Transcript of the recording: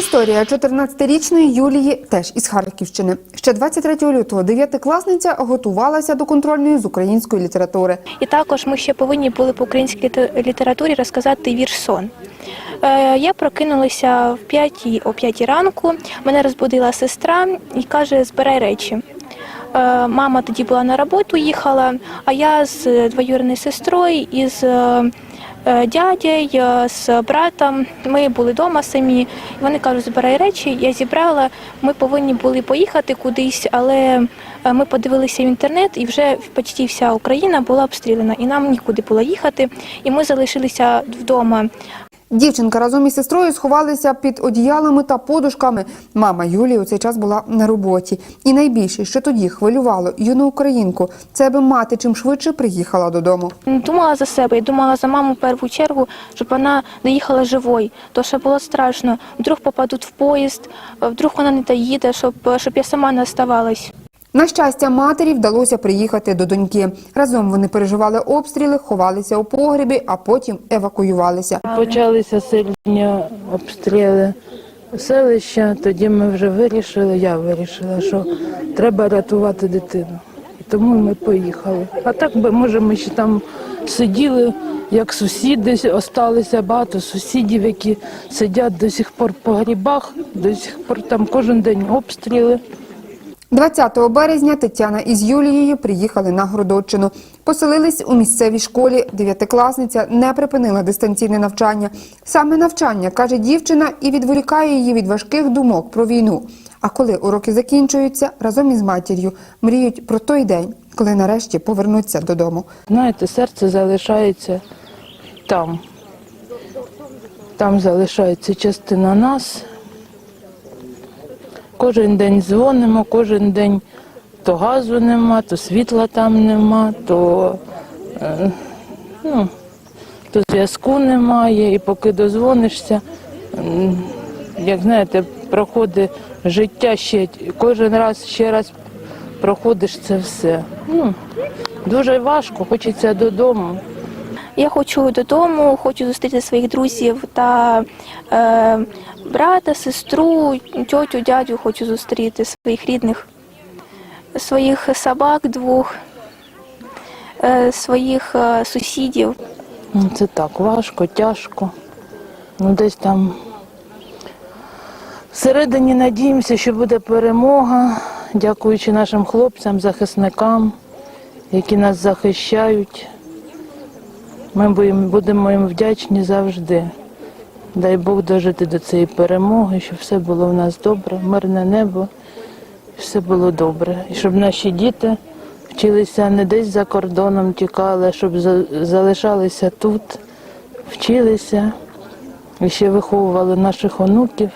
історія 14-річної Юлії теж із Харківщини. Ще 23 лютого дев'ятикласниця готувалася до контрольної з української літератури. І також ми ще повинні були по українській літературі розказати вірш сон. Е, Я прокинулася в 5 о 5 ранку. Мене розбудила сестра і каже: збирай речі. Е, Мама тоді була на роботу, їхала, а я з двоюрідною сестрою і е, е, з братом. Ми були вдома самі. Вони кажуть, збирай речі. Я зібрала. Ми повинні були поїхати кудись, але е, ми подивилися в інтернет, і вже почти вся Україна була обстріляна, і нам нікуди було їхати. І ми залишилися вдома. Дівчинка разом із сестрою сховалися під одіялами та подушками. Мама Юлії у цей час була на роботі. І найбільше, що тоді хвилювало юну українку, це аби мати чим швидше приїхала додому. Думала за себе, я думала за маму в першу чергу, щоб вона доїхала живою. То що було страшно. Вдруг попадуть в поїзд, вдруг вона не доїде, щоб, щоб я сама не оставалась. На щастя, матері вдалося приїхати до доньки. Разом вони переживали обстріли, ховалися у погрібі, а потім евакуювалися. Почалися сильні обстріли селища, тоді ми вже вирішили, я вирішила, що треба рятувати дитину. І тому ми поїхали. А так би, може, ми ще там сиділи, як сусіди осталися, багато сусідів, які сидять до сих пор по грібах, до сих пор там кожен день обстріли. 20 березня Тетяна із Юлією приїхали на Городоччину. Поселились у місцевій школі. Дев'ятикласниця не припинила дистанційне навчання. Саме навчання, каже дівчина, і відволікає її від важких думок про війну. А коли уроки закінчуються, разом із матір'ю мріють про той день, коли нарешті повернуться додому. Знаєте, серце залишається там. Там залишається частина нас. Кожен день дзвонимо, кожен день то газу нема, то світла там нема, то, е, ну, то зв'язку немає. І поки дозвонишся, як знаєте, проходить життя ще кожен раз ще раз проходиш це все. Ну, дуже важко, хочеться додому. Я хочу додому, хочу зустріти своїх друзів та е, брата, сестру, тьотю, дядю хочу зустріти, своїх рідних, своїх собак двох, е, своїх е, сусідів. Ну, Це так важко, тяжко. Ну, десь там всередині надіємося, що буде перемога, дякуючи нашим хлопцям, захисникам, які нас захищають. Ми будемо- їм вдячні завжди. Дай Бог дожити до цієї перемоги, щоб все було в нас добре, мирне небо, все було добре. І щоб наші діти вчилися не десь за кордоном, тікали, щоб залишалися тут, вчилися і ще виховували наших онуків.